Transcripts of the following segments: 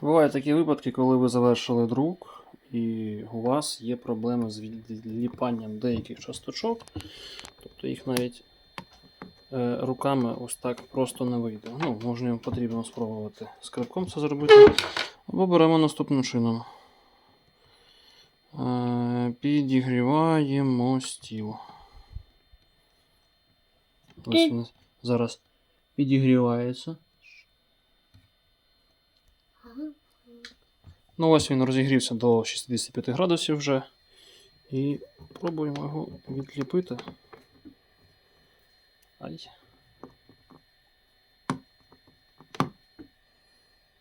Бувають такі випадки, коли ви завершили друк, і у вас є проблеми з відліпанням деяких часточок. Тобто їх навіть е, руками ось так просто не вийде. Ну, можна потрібно спробувати скрипком це зробити. Або беремо наступним чином. Е, підігріваємо стіл. Ось він зараз підігрівається. Ну, ось він розігрівся до 65 градусів вже. І пробуємо його відліпити. Ай.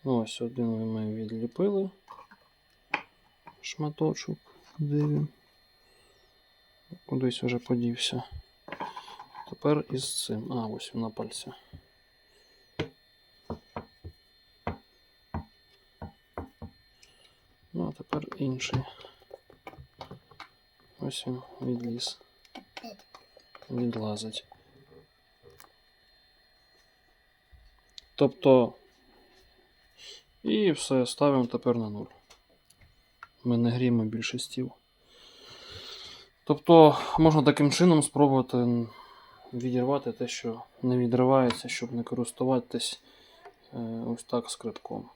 Ось один ми відліпили. Шматочок. Де він? Кудись вже подівся. Тепер із цим. А, ось він на пальці. Ну, а тепер інший. Ось він відліз. Відлазить. Тобто. І все, ставимо тепер на нуль. Ми не гріємо більше стіл. Тобто можна таким чином спробувати відірвати те, що не відривається, щоб не користуватись е, ось так скритком.